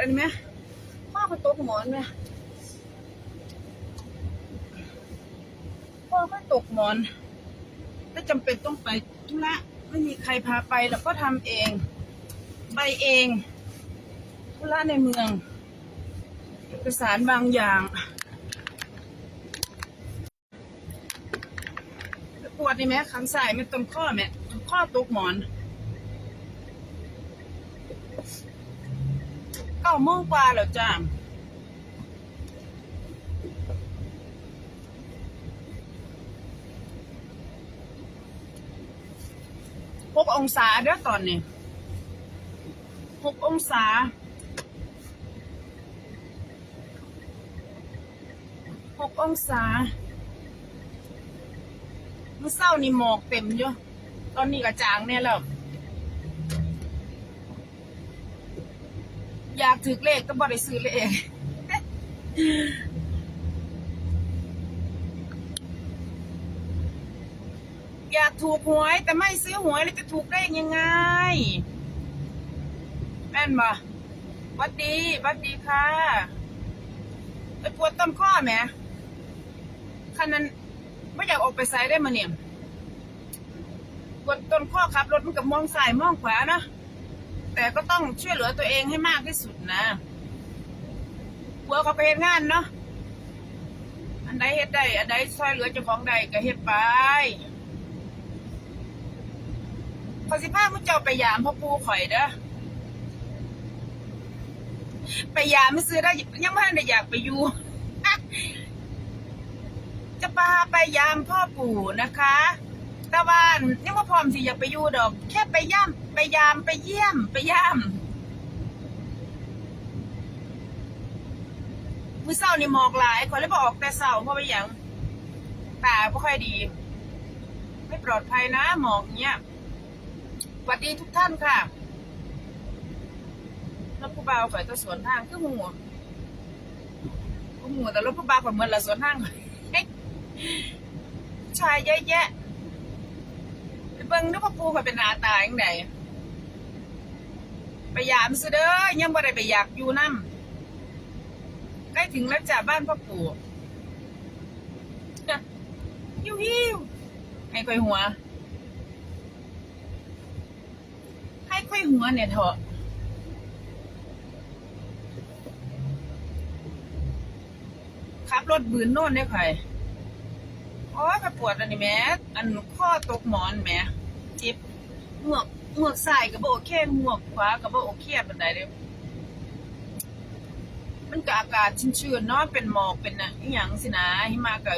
อันนี้ไหมพ่อเขาตกหมอนไหมพ่อก็ตกหมอน ถ้าจำเป็นต้องไปธุระไม่มีใครพาไปแล้วก็ทำเอง ไปเองธุระในเมือง เอกสารบางอย่างปวดนี่ไหมขังส่ไม่ต้นข้อไหมต้นข้อตกหมอน ก้าโมงกว่าแล้วจ้าหกองศาเด้อตอนนี้หกองศาหกองศาเมื่อเศร้านี่หมอกเต็มอยู่ตอนนี้กระจางเนี่ยแล้ว อยากถือเลขก็บ่ได้ซื้อเลขอยากถูกหวยแต่ไม่ซื้อหวยแล้วจะถูกได้ยังไง แม่นบ่วัดดีวัดดีค่ะไปปวดต้นข้อไหมคันนั้นไม่อยากออกไปไซได้มาเนี่ยปวดต้นข้อขับรถมันกับมองซ้ายมองขวานะ แต่ก็ต้องช่วยเหลือตัวเองให้มากที่สุดนะหัวเขาไปเฮ็ดงานเนาะอันใดเฮ็ดได้อันใดช่วยเหลือเจ้าของใดก็เฮ็ดไปพอสิพามุเจ้าไปยามพ่อปู่ข่อยเด้อไปยามไม่ซื้อได้ยังไม่ได้อยากไปอยู่จะพาไปยามพ่อปู่นะคะ แต่ว่ายังไม่พร้อมที่อยากไปอยู่ดอก แค่ไปย่ามไปยามไปเยี่ยมไปย่ามมื้อเศร้านี่หมอกหลายขอเลยบออกแต่เศร้าเพราะว่าอย่างตาไม่ค่อยดี ไม่ปลอดภัยนะหมอกเนี้ยสวัสดีทุกท่านค่ะรถผู้บ่าวข่อยก็สวนทางคือหมูคือหมูแต่รถผู้บ่าวข่อยเหมือนละสวนทางเฮ้ยชายเยอะแยะ เบิ่งนึกว่าปูข่อยเป็นหนาตาย่างไดไปยามซะเด้อยังบ่ได้ไปอยากอยู่น้ำใกล้ถึงแล้วจ้ะบ้านพ่อปู่จ้ะหิวหิวให้ค่อยหัว ให้ค่อยหัวเนี่ยเถอะขับรถบืนโน่นได้ใครโอ้ยไปปวดอันนี้แม่อันข้อตกหมอนแม่ เจ็บหมวกหมวกใส่กับโอเคหมวกขวากับโอเคบันไดเลยมันก็อากาศชื้นๆเนาะเป็นหมอกเป็นอะอหย่างสินะหิมะก็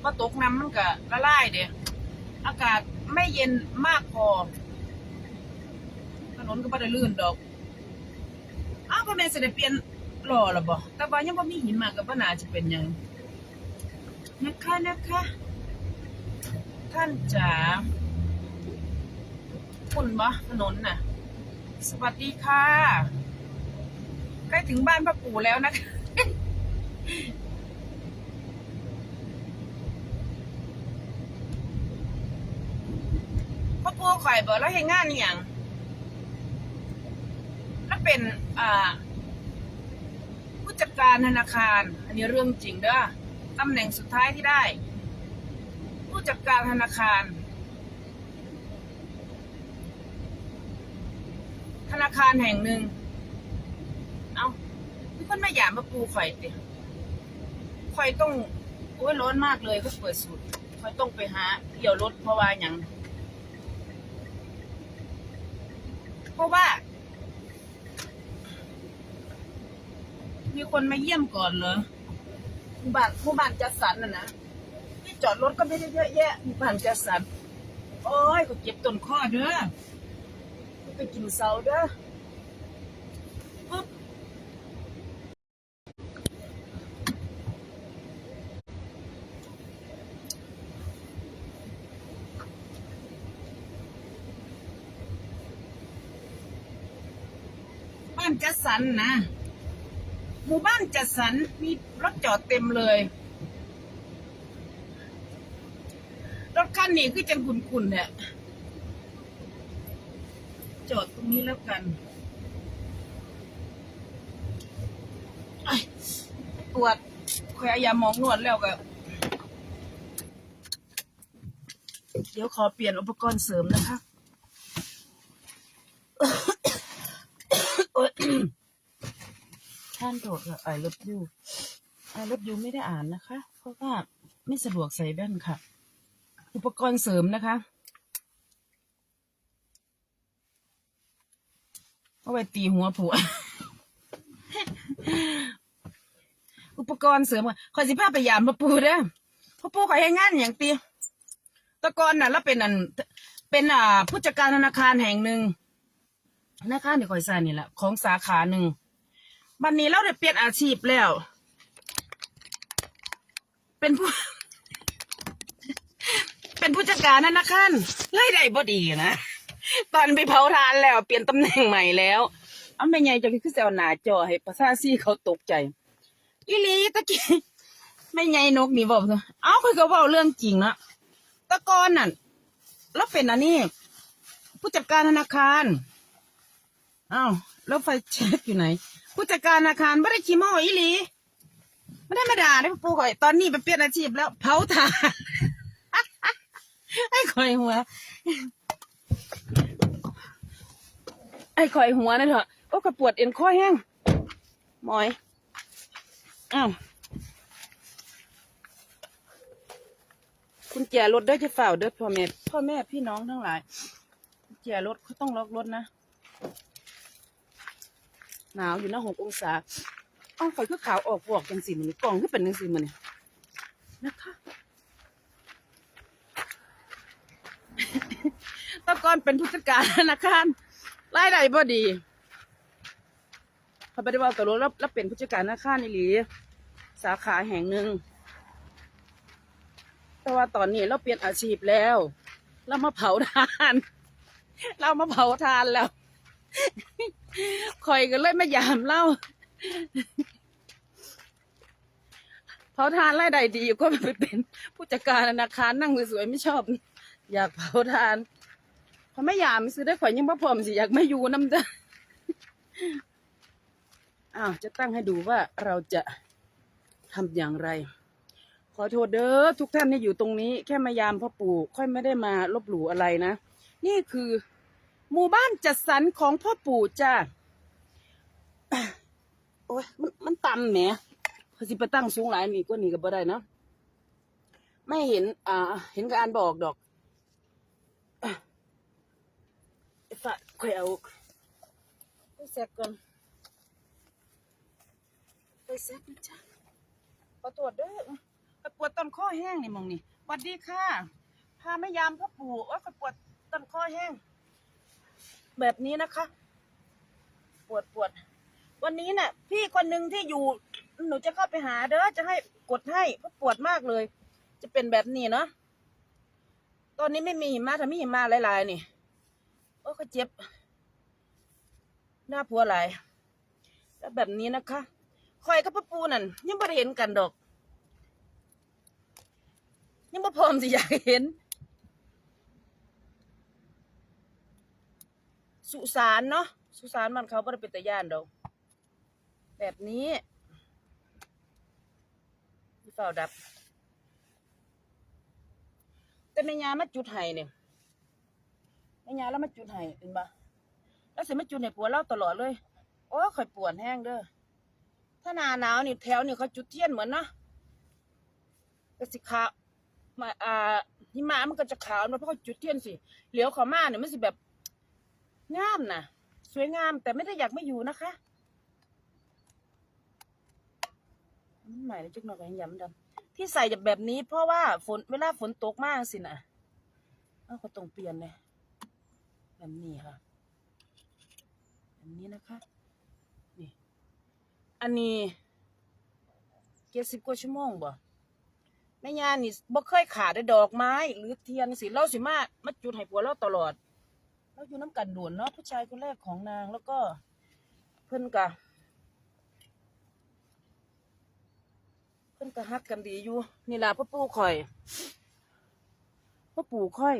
พอตกน้ำมันก็ละลายเด้อากาศไม่เย็นมากพอถนนก็ไม่ได้ลื่นดอกอ้าวพ่อแม่จะได้เปลี่ยนหล่อหรอบ่แต่ว่ายังบ่มีหินมากับว่าน่าจะเป็นหยังนะคะนะคะ ท่านจ๋า คุณบ่ถนนน่ะ สวัสดีค่ะ ใกล้ถึงบ้านพ่อปู่แล้วนะคะพ่อปู่ข่อยบอกแล้วเห็นงานอย่างแล้วเป็นอ่าผู้จัดการธนาคาร อันนี้เรื่องจริงเด้อตำแหน่งสุดท้ายที่ได้ ผู้จัดการธนาคาร ธนาคารแห่งหนึ่ง เอาทุกคนมาหยามมาปูข่ติข่ต้องโอ้ยร้อนมากเลยก็เปิดสูตรข่อยต้องไปหาเกี่ยวรถเพราะว่าอย่างเพราะว่า มีคนมาเยี่ยมก่อนเหรอหมู่บ้านหมู่บ้านจัดสรรน่ะนะที่จอดรถก็ไม่ได้เยอะแยะหมู่บ้านจัดสรรโอ้ยก็เก็บต้นข้อเด้อ ไปกินเสาเด้อปึ๊บบ้านจัดสรรนะ หมู่บ้านจัดสรรมีรถจอดเต็มเลย รถคันนี้คือจังคุนๆเนี่ย จอดตรงนี้แล้วกันไอ้ยปวดแควายามองนวดแล้วก็เดี๋ยวขอเปลี่ยนอุปกรณ์เสริมนะคะท่านโทษค่ะไอรถยูไอรถยูไม่ได้อ่านนะคะ เพราะว่าไม่สะดวกใส่แว่นค่ะ อุปกรณ์เสริมนะคะ เอาไว้ตีหัวผัว อุปกรณ์เสริมคอยสิพาไปยามพ่อปูเด้อพ่อปูคอยให้งานอย่างตีตะกอนน่ะ แล้วเป็นอัน เป็นอ่าผู้จัดการธนาคารแห่งหนึ่งธนาคารที่คอยใส่นี่แหละของสาขาหนึ่งบันนี้เราได้เปลี่ยนอาชีพแล้ว เป็นผู้ เป็นผู้จัดการธนาคารรายได้บ่ดีนะ ตอนไปเผาทานแล้ว เปลี่ยนตำแหน่งใหม่แล้วเอาไม่ไงจะคือเซลหนาจอให้ประชาซีเขาตกใจอีหลีตะกี้ไม่ไงนกนี่บอกเถอะเอ้าคือเขาบอกเรื่องจริงนะตะกอนนั่นแล้วเป็นอันนี้ ผู้จัดการธนาคารอ้าวแล้วไฟเช็คอยู่ไหน ผู้จัดการธนาคารไม่ได้ขี้โม้อีหลีไม่ได้มาด่าได้ปูข่อยตอนนี้ไปเปลี่ยนอาชีพแล้วเผาถ่าน ไอ้ข่อยหัว ไอ้ข่อยหัวนั่นเถอะโอ้ก็ปวดเอ็นข้อแห้งหมอยอ้าวคุณแจรถเด้อจะเฝ่าเด้อพ่อแม่พ่อแม่พี่น้องทั้งหลายกุญแจรถเขาต้องล็อกรถนะหนาวอยู่นะหกองศาอ้าวไฟคือขาวออกบอกจังสีมันนี่กล่องคือเป็นจังสีมันนี่นะคะตะกอนเป็นผู้จัดการธนาคาร รายได้บ่ดีเขาไปได้ว่าตกลงแล้วแล้วเป็นผู้จัดการธนาคารนี่หลีสาขาแห่งหนึ่ง แต่ว่าตอนนี้เราเปลี่ยนอาชีพแล้ว เรามาเผาทาน เรามาเผาทานแล้วคอยกันเลยมายามเล่าเผาทานรายได้ดีก็ไปเป็นผู้จัดการธนาคารนั่งสวยๆไม่ชอบ อยากเผาทาน พอไม่ยามซื้อได้ข่อยยังบ่พร้อมสิอยากไม่อยู่น้ำจ้ะอ้าวจะตั้งให้ดูว่าเราจะทำอย่างไร ขอโทษเด้อทุกท่านที่อยู่ตรงนี้ แค่มายามพ่อปู่ ค่อยไม่ได้มาลบหลู่อะไรนะ นี่คือ หมู่บ้านจัดสรรของพ่อปู่จ้าโอ้ยมันมันต่ำแหมเขาสิไปตั้งสูงหลายนี่ก็หนีก็บ่ได้เนาะไม่เห็น อ่า เห็นการบอกดอกอะไอ้ ฝาค่อยเอาไปแซกก่อนไปแซกนะจ๊ะขอตรวจด้วยไปปวดต้นข้อแห้งนี่มองนี่สวัสดีค่ะ พาแม่ยามพ่อปู่ว่าไปปวดต้นข้อแห้ง แบบนี้นะคะ ปวดปวด วันนี้น่ะ พี่คนหนึ่งที่อยู่ หนูจะเข้าไปหาเด้อ จะให้กดให้เพราะปวดมากเลย จะเป็นแบบนี้เนาะ ตอนนี้ไม่มีหิมะถ้ามีหิมะหลายๆนี่ โอ้ก็เจ็บ หน้าผัวหลายแล้วแบบนี้นะคะคอยกับพ่อปูนั่นยังไม่ได้เห็นกันดอก ยังไม่พร้อมสิอยากเห็น สุสานเนาะสุสานมันเขาไม่ได้เป็นตะย่านดอก แบบนี้ที่เฝ้าดับ แต่แม่ยามาจุดไห้เนี่ย ม่ยาแล้วมาจุดไห้เห็นปะแล้วเสร็จมาจุดในผัวเล่าตลอดเลย โอ้ข่อยปวดแห้งเด้อถ้าหนาหนาวนี่แถวนี่เขาจุดเทียนเหมือนนะก็สิขาวมาอ่าหิมะมันก็จะขาวนะเพราะเขาจุดเทียนสิเหลียวเขามาเนี่ยมันสิแบบงามนะสวยงาม แต่ไม่ได้อยากไม่อยู่นะคะใหม่เลยจุกหน่อยกันย้ำดำที่ใส่แบบนี้เพราะว่าฝนเวลาฝนตกมากสินะเอาก็ต้องเปลี่ยนเลย แบบนี้ค่ะแบบนี้นะคะนี่อันนี้เจ็ดสิบกว่าชั่วโมงบ่แม่ยานี่บ่เคยขาดได้ดอกไม้ หรือเทียนสิเราสิมามาจุดให้ผัวเราตลอดเราอยู่น้ำกันด่วนเนาะผู้ชายคนแรกของนางแล้วก็เพิ่อนกะเพิ่อนกะฮักกันดีอยู่นี่ล่ะพ่อปู่ข่อยพ่อปู่ค่อย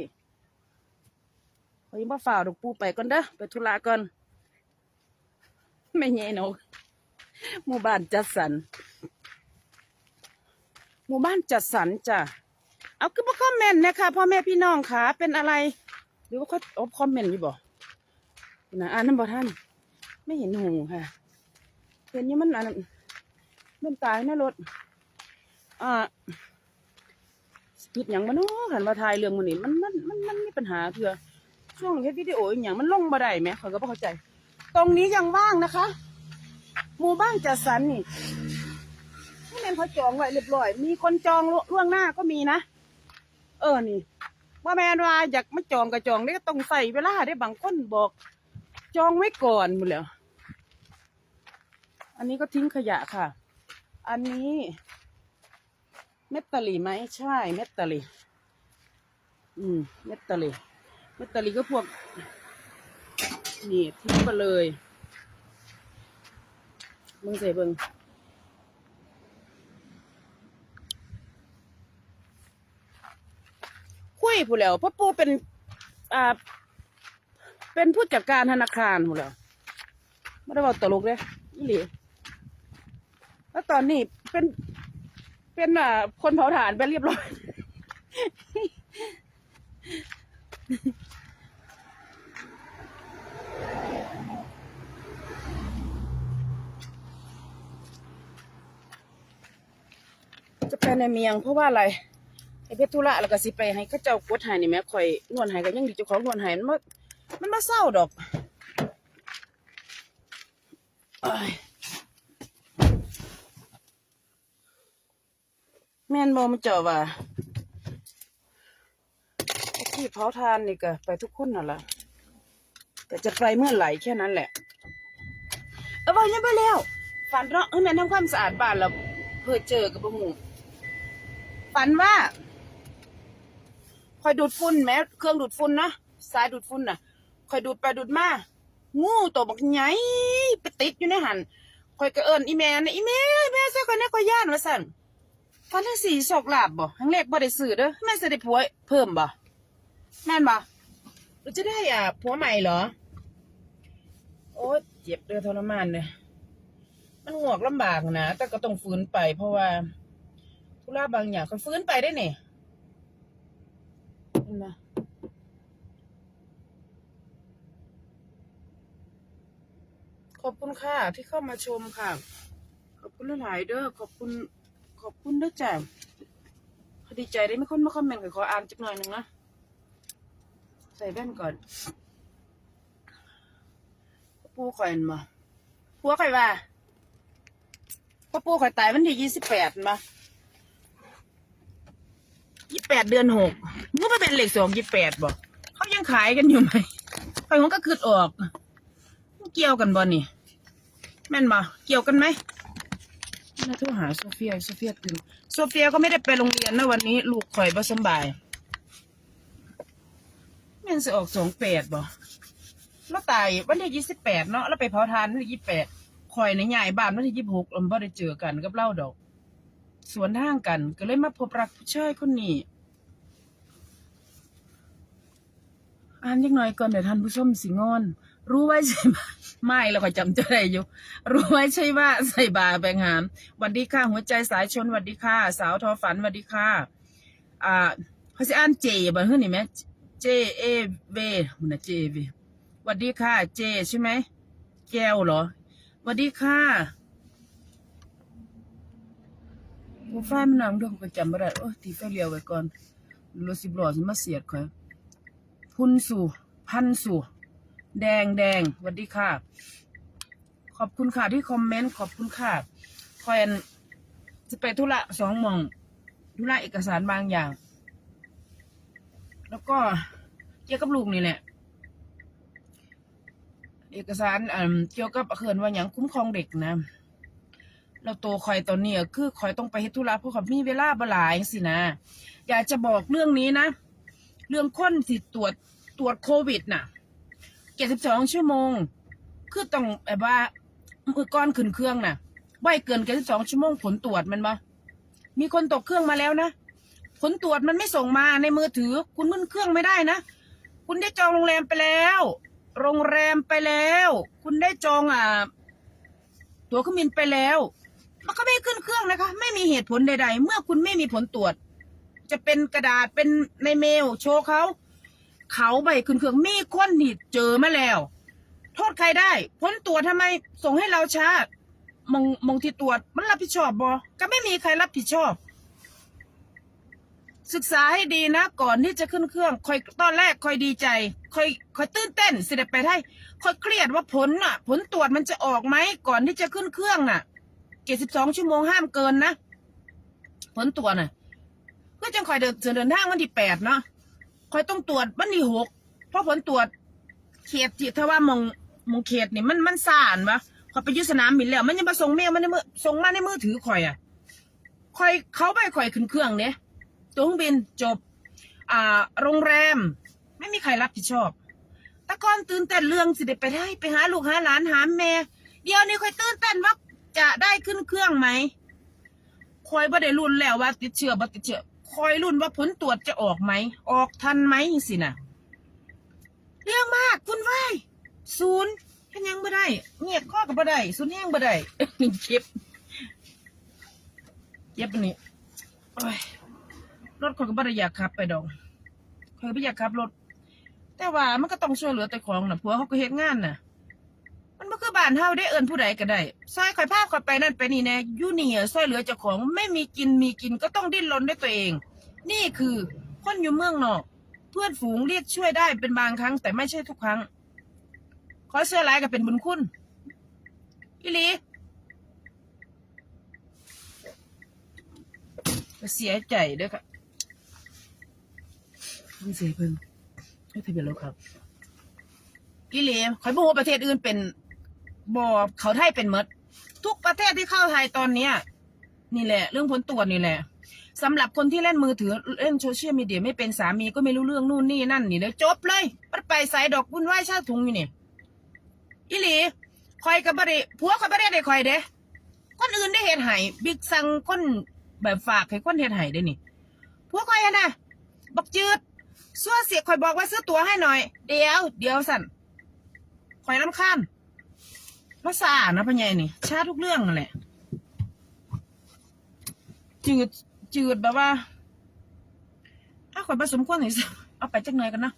ขอยยังบ่ฝ่าวดอกปูไปก่อนเด้อไปธุระก่อน ไม่เงี้ยนกหมู่บ้านจัดสรรหมู่บ้านจัดสรรจ้ะเอาคือบ่คอมเมนต์นะคะพ่อแม่พี่น้องค่ะเป็นอะไร หรือว่าเขาอบคอมเมนต์อยู่บ่นะอ่านน้ำบ่ท่าน ไม่เห็นหูค่ะเห็นยังมันอันนั้นมันตายนะรถอ่าผิดอย่างมันเนาะหันมาถ่ายเรื่องมันนี่มันมันมันมันมีปัญหาเถื่อ ช่วงเฮ็ดวิดีโออย่างมันลงบ่ได้ไหมข้อยก็บ่เข้าใจ ตรงนี้ยังว่างนะคะหมู่บ้านจัดสรรนี่ที่แม่นเขาจองไว้เรียบร้อย มีคนจองล่วงหน้าก็มีนะ เออนี่ว่าแม่นว่าอยากมาจองก็จองได้ก็ต้องใส่เวลาได้บางคนบอก จองไว้ก่อนหมดแล้ว อันนี้ก็ทิ้งขยะค่ะ อันนี้เม็ดตะลีไหมใช่เม็ดตะลีอืมเม็ดตะห ลีเตะหลีก็พวก นี่ทิ้งไปเลยมึงเสเบิงคุยผู้แล้วพ่อปู่เป็น อ่า เป็นผู้จัดการธนาคารผู้แล้วไม่ได้บอกตลกเลยอีหลีแล้วตอนนี้เป็น เป็นอ่าคนเผาถ่านไปเรียบร้อย จะไปในเมียงเพราะว่าอะไรไอ้เพชรธุระแล้วก็สิไปให้ข้าเจ้ากดหายนี่แม่ข่อยนวดใหายก็ยังดีเจ้าของนวดใหายมันมามันมาเศร้าดอกอ้แม่นบอมันเจาะว่า ไอ้ที่เผาทานนี่ก็ไปทุกคนน่ะล่ะแต่จะไปเมื่อไหร่แค่นั้นแหละ เออบอกยังไปแล้วฝันเนาะเฮ้ยแม่นทำความสะอาดบ้านแล้วเพื่อเจอกับบ่หมูฝันว่าคอยดูดฝุ่นแม้เครื่องดูดฝุ่นนะสายดูดฝุ่นน่ะคอยดูดไปดูดมางูตัวบักใหญ่ไปติดอยู่ในหันคอยก็เอิญอีแม่นะอีแม่แม่ซะคนนี้คอยย่านว่าสั่นฝันทั้งสี่โชคลาภบ่ทั้งเลขบ่ได้ซื้อเด้อแม่จะได้ผัวเพิ่มบ่ แม่นบ่หรือจะได้อะผัวใหม่เหรอ โอ้เจ็บเด้อทรมานเลยมันงวกลำบากนะแต่ก็ต้องฟื้นไป เพราะว่าธุระบางอย่างก็ฟื้นไปได้เนี่ยนไหมขอบคุณค่ะ ที่เข้ามาชมค่ะ ขอบคุณหลายเด้อขอบคุณ ขอบคุณด้วยจ้ะดีใจได้ไม่ค่อนมาคอมเมนต์ขออ่านจักหน่อยหนึ่งนะ ส่แว่นก่อนปูข่อยมาผัวข่อยว่าพ่อปู่ข่อยตายวันที่ยี่สิบแปดมายี่แปดเดือนหกมันก็เป็นเหล็กสองยี่แปดบ่เขายังขายกันอยู่ไหมข่อยมันก็คืดออก เกี่ยวกันบ่นี่แม่นบ่เกี่ยวกันไหมน่าโทรหาโซเฟียโซเฟียตื่นโซเฟียก็ไม่ได้ไปโรงเรียนนะวันนี้ ลูกข่อยบ่สบาย แม่นสิออกสองแปดบ่แล้วตายวันที่ยี่สิบแปดเนาะแล้วไปเผาทานวันที่ยี่สิบแปดคอยในใหญ่บ้านวันที่ยี่สิบหกเราไม่ได้เจอกันกับเล่าดอก สวนทางกันก็เลยมาพบรักผู้ชายคนนี้อ่านยังน่อยก่อนเดี๋ยวท่านผู้ชมสิงอน รู้ไว้ใช่ไหมไม่เราก็จำใจได้อยู่ รู้ไว้ใช่ว่าใส่บาแบงหามวัดดีค่ะหัวใจสายชนวัดดีค่ะ สาวทอฝันวัดดีค่ะ อ่าเขาจะอ่านเจบ่เฮ้ยนี่ไหม เจเอเวมันนะเจเวหวัดดีค่ะ เจใช่ไหมแก้วเหรอวัสดีค่ะโมฟ้ามันนางด้วยก็จำไม่ได้โอ้ยตีไฟเลี้ยวไว้ก่อนรถสิบล้อสมาเสียดข่อยพุนสู่พันสู่ แดงแดงสวัสดีค่ะ ขอบคุณค่ะที่คอมเมนต์ขอบคุณค่ะคอยจะไปธุระสองมองธุระเอกสารบางอย่าง แล้วก็เกี่ยวกับลูกนี่แหละ เอกสารอ่าเกี่ยวกับเขื่อนว่าอย่างคุ้มครองเด็กนะแล้วตัวคอยตอนนี้คือคอยต้องไปเฮ็ดธุระเพราะขมีเวลาบ่หลายสินะอยากจะบอกเรื่องนี้นะ เรื่องคนที่ตรวจตรวจโควิดน่ะเจ็ดสิบสองชั่วโมง คือต้องแบบว่ามือก้อนขึ้นเครื่องน่ะไว้เกินเจ็ดสิบสองชั่วโมงผลตรวจมันบ่มีคนตกเครื่องมาแล้วนะ ผลตรวจมันไม่ส่งมาในมือถือ คุณมึนเครื่องไม่ได้นะ คุณได้จองโรงแรมไปแล้ว โรงแรมไปแล้ว คุณได้จองอ่าตั๋วเครื่องบินไปแล้ว มันก็ไม่ขึ้นเครื่องนะคะ ไม่มีเหตุผลใด ๆ เมื่อคุณไม่มีผลตรวจ จะเป็นกระดาษเป็นในเมล โชว์เขาเขาใบขึ้นเครื่องมีคนที่เจอมาแล้ว โทษใครได้ ผลตรวจทำไมส่งให้เราช้ามองมองที่ตรวจมันรับผิดชอบบอก็ไม่มีใครรับผิดชอบ ศึกษาให้ดีนะ ก่อนที่จะขึ้นเครื่องคอยตอนแรกคอยดีใจคอยคอยตื่นเต้นสิได้ไปได้คอยเครียดว่าผลน่ะ ผลตรวจมันจะออกไหมก่อนที่จะขึ้นเครื่องน่ะเจ็ดสิบสองชั่วโมงห้ามเกินนะผลตรวจน่ะก็จังคอยเดินเดินทางวันที่แปดเนาะคอยต้องตรวจวันที่หกเพราะผลตรวจเขตที่ถ้าว่ามองมองเขตนี่มันมันซ่านปะพอไปยุสนามบินแล้ว มันยังมาส่งเมลมันในมือส่งมาในมือถือคอยอะคอยเขาไปคอยขึ้นเครื่องเนี่ย ตัวเครื่องบินจบ อ่า โรงแรม ไม่มีใครรับผิดชอบแต่ก่อนตื่นเต้นเรื่องสิได้ไปได้ไปหาลูกหาหลานหาแม่ เดี๋ยวนี้คอยตื่นเต้นว่าจะได้ขึ้นเครื่องไหมคอยบ่ได้รุ่นแล้วว่าติดเชื้อบ่ติดเชื้อคอยรุ่นว่าผลตรวจจะออกไหม ออกทันไหมสินะเรื่องมากคุณไหวายศูนย์เห็นยังบ่ได้เงียบข้อกับบ่ได้ศูนย์แห้งบ่ได้เจ็บเจ็บอันนี้โอ้ย รถคนก็บ่ได้อยากขับไปดอกคอยบ่อยากขับรถ แต่ว่ามันก็ต้องช่วยเหลือแต่ของน่ะผัวเขาก็เฮ็ดงานน่ะ มันบ่คือบ้านเฮาได้เอิ้นผู้ใดก็ได้ซอยข่อยพาข่อยไปนั่นไปนี่แน่อยู่นี่ซอยเหลือเจ้าของไม่มีกินมีกินก็ต้องดิ้นรนด้วยตัวเอง นี่คือคนอยู่เมืองนอก เพื่อนฝูงเรียกช่วยได้เป็นบางครั้ง แต่ไม่ใช่ทุกครั้งขอเสื้อลายก็เป็นบุญคุณอีลีเสียใจเด้วยค่ะ ไม่เสียเพิ่งไม่ทะเบียนรถครับอีหลีข่อยบอกว่าประเทศอื่นเป็นบอเขาไทยเป็นมด ทุกประเทศที่เข้าไทยตอนเนี้ย นี่แหละ เรื่องผลตรวจนี่แหละสำหรับคนที่เล่นมือถือเล่นโซเชียลมีเดียไม่เป็นสามีก็ไม่รู้เรื่องนู่นนี่นั่นนี่เลยจบเลยมันไปใส่ดอกบุญไหว้ชาติถุงอยู่นี่อีหลีคอยกับบริผัวคอยบริได้คอยเด้คนอื่นได้เห็นไห้บิ๊กสั่งคนแบบฝากให้คนเห็นไห้ได้นี่ผัวคอยนะบักจืด ซัวเสียคอยบอกว่าซื้อตั๋วให้หน่อย เดี๋ยว เดี๋ยวสั่นคอยน้ำข้ามมาสานะพ่อใหญ่นี่ชาทุกเรื่องนั่นแหละ จืดจืดแบบว่าถ้าขอยผสมควรหน่อยสิเอาไปจักหน่อยกันนะ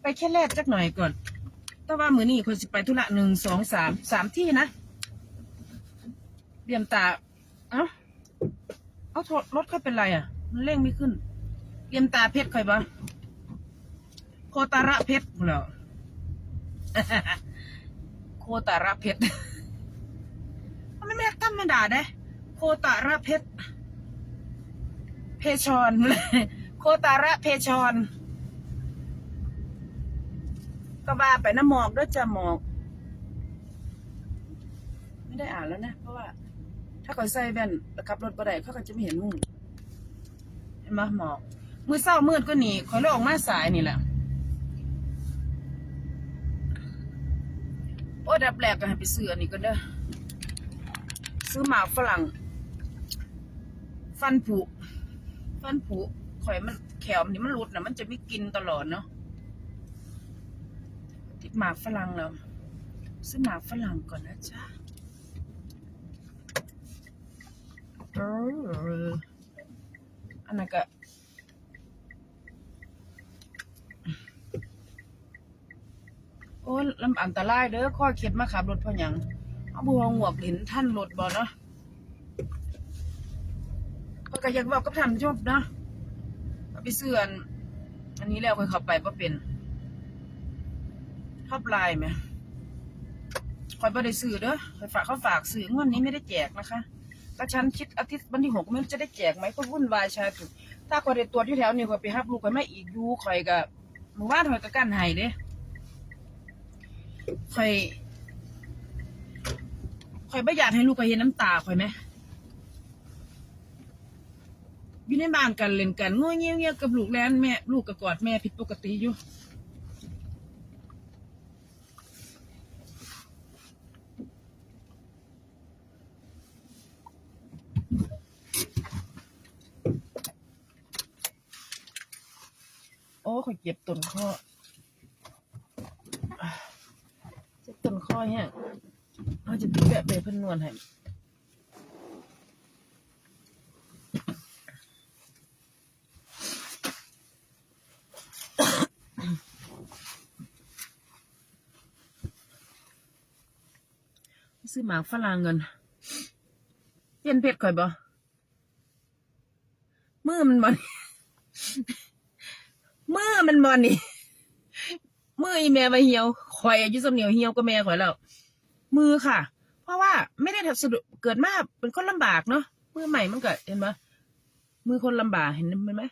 ไปแค่แรกจักหน่อยก่อน แต่ว่ามือนี้คนสิไปธุระหนึ่งสองสามสามที่นะเบี่ยมตา เอ้า เอารรถเขาเป็นไรอะ มันเร่งไม่ขึ้นเบี่ยมตาเพชรใครบ้า คตาระเพชรเหรอโคตาระเพชรมันไม่แม่ตั้มไม่ด่าได้โคตาระเพชรเพชอนโคตาระเพชอนก็ว่าไปน้ำหมอกด้วยจะหมอก ไม่ได้อ่านแล้วนะ เพราะว่า ถ้าเขาใส่แว่นแล้วขับรถไปได้เขาก็จะไม่เห็นมุ่งเห็นไหมหมอกมือเศร้ามืดก็หนีคอยเลยออกมาสายนี่แหละ โอ้ดับแรกก็ให้ไปซื้ออันนี้ก็เด้อซื้อหมาฝรั่ง ฟันผุ ฟันผุข่อยมันแขวมันนี่มันรุดนะมันจะไม่กินตลอดเนาะติดหมาฝรั่งแล้ว ซื้อหมาฝรั่งก่อนนะจ๊ะอออันนั้นก็ โอ้ยลำอันตรายเด้อข้อเข็ดมาขับรถเพราะหยังเอาบัวงวกเห็นท่านรถบ่เนาะก็ก็อยากบอกกับท่านชมเนาะเอาไปเสื่อนอันนี้แล้วค่อยข้าไปว่เป็นท็อปไลน์ไหมคอยบ่ได้ซื้อเด้อคอยฝากเขาฝากซื้องวดนี้ไม่ได้แจกนะคะถ้าฉันคิดอาทิตย์วันที่หกมันจะได้แจกไหมก็วุ่นวายชาตุถ้าคอยได้ตัวที่แถวนี่คอยไปฮับลูกคอยไม่อีกยูคอยกับหมู่บ้านคอยกับกันไห้เด้ คอยคอยไม่อยากให้ลูกคอยเห็นน้ำตาคอยไหมอยู่ในบ้านกันเล่นกันง่วงเงี้ยเงี้ยกับลูกแลนแม่ ลูกกับกอดแม่ผิดปกติอยู่โอ้ข่อยเจ็บต้นคอเจ็บ ต้นคอเนี่ยเขาจะแบะไปเพิ่นนวดให้ซื้อหมากฝรั่งเงินเปลี่ยนเพชรข่อยบ่มือมันบ่นมือมันบ่นี่มืออีแม่มาเหี่ยว ข่อยอายุสำเนียวเหี่ยวก็แม่ข่อยแล้ว มือค่ะ เพราะว่าไม่ได้ทำสะดุเกิดมาเป็นคนลำบากเนาะมือใหม่มันก็เห็นไหมมือคนลำบากเห็นไหม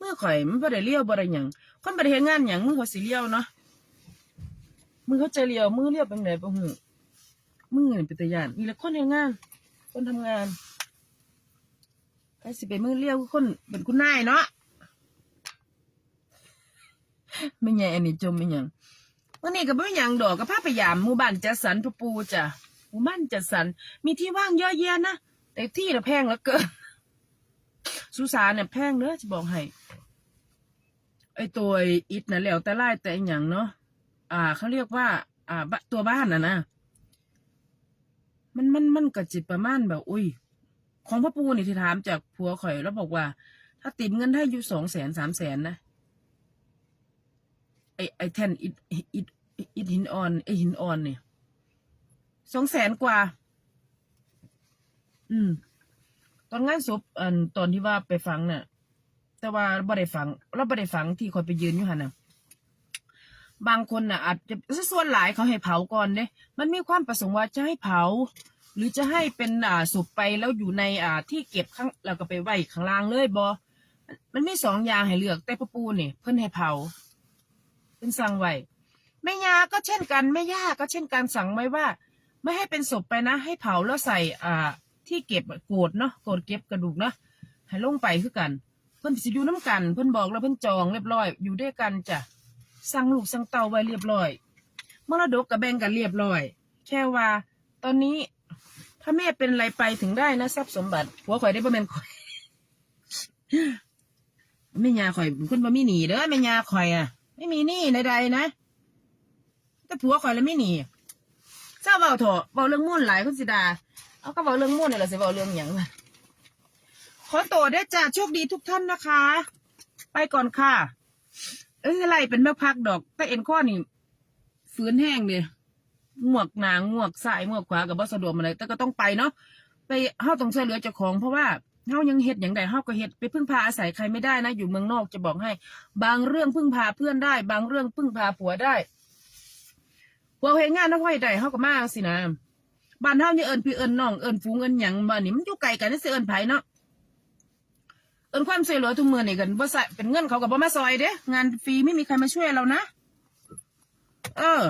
มือข่อยมันบ่ได้เลี้ยวบ่ได้หยังคนบ่ได้เฮ็ดงานหยังมือเขาสิเลี้ยวเนาะมือเขาจะเลี้ยวมือเลี้ยวเป็นไงบ่ฮู้มือนี่เป็นตาย่านมีแต่คนเฮ็ดงาน คนทำงานไอ้สิไปมือเลี้ยวคนเป็นคุณนายเนาะ ไม่ใหญ่อันนี้จมไม่หยังวันนี้ก็ไม่หยังดอกก็พาไปยามหมู่บ้านจัดสรรพระปูจ้ะหมู่บ้านจัดสรรมีที่ว่างเยอะแยะนะแต่ที่ละแพงเหลือเกินสุสานเนี่ยแพงเนอะจะบอกให้ไอตัวอิฐน่ะแล้วแต่ไล่แต่อย่างเนาะอ่าเขาเรียกว่า อ่าตัวบ้านน่ะนะมันมันมันก็จิตประมาณแบบ อุ้ย ของพระปูนี่ที่ถามจากผัวข่อยแล้วบอกว่า ถ้าติดเงินให้อยู่สองแสนสามแสนนะ ไอไอแท่นอิดอิดอิดหินอ่อนไอหินอ่อนเนี่ยสองแสนกว่า อืม ตอนงานศพอันตอนที่ว่าไปฝังเนี่ยแต่ว่าบ่ได้ฝังเราบ่ได้ฝังที่คอยไปยืนอยู่หันน่ะ บางคนน่ะ อาจจะส่วนหลายเขาให้เผาก่อนเด้มันมีความประสงค์ว่าจะให้เผา หรือจะให้เป็นอ่าศพไปแล้วอยู่ในอ่า ที่เก็บข้างแล้วก็ไปไว้ข้างล่างเลยบอมันมีสองอย่างให้เลือกแต่พระปูนี่ยเพิ่นให้เผา เป็นสั่งไว้แม่ยาก็เช่นกันแม่ย่าก็เช่นกันสั่งไว้ว่า ไม่ให้เป็นศพไปนะ ให้เผาแล้วใส่อ่าที่เก็บโกดเนาะโกดเก็บกระดูกเนาะให้ลงไปคือกัน เพิ่นสิอยู่น้ำกัน เพิ่นบอกแล้วเพิ่นจองเรียบร้อย อยู่ด้วยกันจ้ะสั่งลูกสั่งเต่าไว้เรียบร้อยมรดกกับแบ่งกันเรียบร้อย แค่ว่า ตอนนี้ถ้าแม่เป็นอะไรไปถึงได้นะทรัพย์สมบัติผัวข่อยได้ประมาณข่อยแม่ยาข่อยคนบ่มีหนีเด้อแม่ยาข่อยอะ ไม่มีหนี้ใดๆนะแต่ผัวข่อยแล้วไม่หนีเจ้าเบาเถอะเบาเรื่องมุ่นหลายคนสิดา เอาก็เบาเรื่องมุ่นนี่แหละสิเบาเรื่องหยังละขอตัวได้จ้าโชคดีทุกท่านนะคะ ไปก่อนค่ะ เอ้ยอะไรเป็นแม่พักดอก แต่เอ็นข้อนี่ฝืนแห้งเลยงวกหนางงวกซ้ายงวกขวากับบ่สะดวกอะไรแต่ก็ต้องไปเนาะไปเฮาต้องช่วยเหลือเจ้าของเพราะว่า เฮายังเฮ็ดอย่างใดเฮาก็เฮ็ดไปพึ่งพาอาศัยใครไม่ได้นะ อยู่เมืองนอกจะบอกให้ บางเรื่องพึ่งพาเพื่อนได้ บางเรื่องพึ่งพาผัวได้ผัวเฮ็ดงานน้ำห้อยได้เฮาก็มาสินะบ้านเฮาเนี่ยเอิ้นพี่เอิ้นน้องเอิ้นฟูงเอิ้นหยังบ้านนี้มันอยู่ไกลกันนี่สิเอิ้นไผเนาะเอิ้นความช่วยเหลือทุกมือนี่กันบ่ใส่เป็นเงินเขาก็บ่มาซอยเด้งานฟรีไม่มีใครมาช่วยเรานะเออ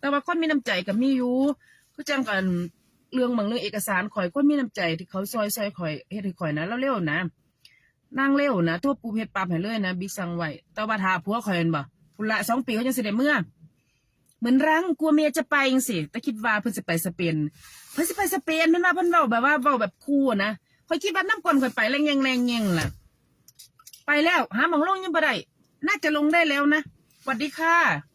แต่ว่าคนมีน้ำใจกับมีอยู่ก็จังกัน เรื่องบางเรื่องเอกสารข่อยคนมีน้ำใจที่เขาซอยซอยข่อยเฮ็ดให้ข่อยนะแล้วเร็วนะนั่งเร็วนะทั่วปูเฮ็ดปรับให้เลยนะบิ๊กสั่งไว้แต่ว่าถ้าผัวข่อยเห็นบ่พุ่นละสองปีเขาจังสิได้เมื่อเหมือนรังกลัวเมียจะไปจังสิแต่คิดว่าเพิ่นสิไปสเปนเพิ่นสิไปสเปนม่นว่าเพิ่นเว้าแบบว่าเว้าแบบคู่นะข่อยคิดว่าน้ำก่อนข่อยไปแรงแงแรงแงงล่ะ ไปแล้วหาหมองลงยังบ่ได้น่าจะลงได้แล้วนะสวัสดีค่ะ